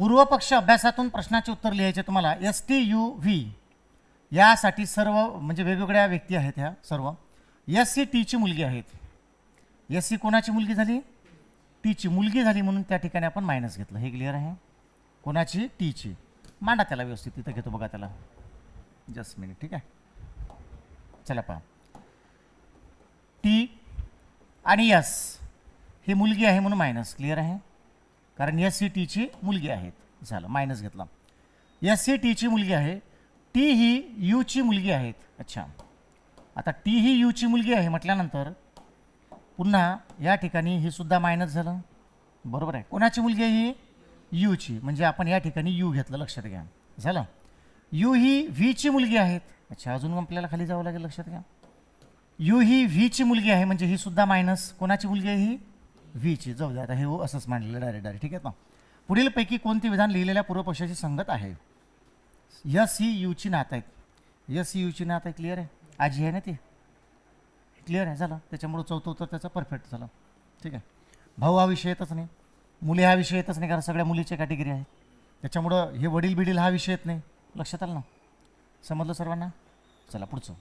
पूर्वपक्ष अभ्यासातून प्रश्नाचे उत्तर लिहायचे तुम्हाला. एस टी यू व्ही यासाठी सर्व म्हणजे वेगवेगळ्या व्यक्ती आहेत ह्या सर्व. एस सी टीची मुलगी आहेत. एस सी कोणाची मुलगी झाली? टीची मुलगी झाली म्हणून त्या ठिकाणी आपण मायनस घेतलं. हे क्लिअर आहे? कोणाची? टीची मांडा त्याला व्यवस्थित. तिथं घेतो बघा त्याला. जस्ट मिनिट ठीक आहे? चला पहा. टी आणि यस ही मुलगी आहे म्हणून मायनस क्लिअर आहे? कारण एस सी टीची मुलगी आहेत. झालं मायनस घेतला. एस सी टीची मुलगी आहे. टी ही यूची मुलगी आहेत. अच्छा. आता टी ही यूची मुलगी आहे म्हटल्यानंतर पुन्हा या ठिकाणी ही सुद्धा मायनस झालं. बरोबर आहे. कोणाची मुलगी आहे ही? यूची म्हणजे आपण या ठिकाणी यू घेतलं लक्षात घ्या. झालं? यू ही व्हीची मुलगी आहेत. अच्छा अजून आपल्याला खाली जावं लागेल लक्षात घ्या. यू ही व्हीची मुलगी आहे म्हणजे ही सुद्धा मायनस कोणाची मुलगी आहे ही? व्हीची जाऊ द्या आता हे हो असंच मांडलेलं डायरेक्ट डायरेक्ट ठीक आहे ना? पुढीलपैकी कोणते विधान लिहिलेल्या पूर्वपक्षाची संगत आहे? यस ही e, यूची नात आहेत. यस ही यूची नात आहे क्लिअर आहे? आजी आहे ना ती? क्लिअर आहे झालं. त्याच्यामुळं चौथं उत्तर त्याचं परफेक्ट झालं. ठीक आहे. भाऊ हा विषय येतच नाही. मुली हा विषय येतच नाही कारण सगळ्या मुलीच्या कॅटेगरी आहेत त्याच्यामुळं हे वडील बिडील हा विषय येत नाही. लक्षात आलं ना? समजलं सर्वांना? चला पुढचं.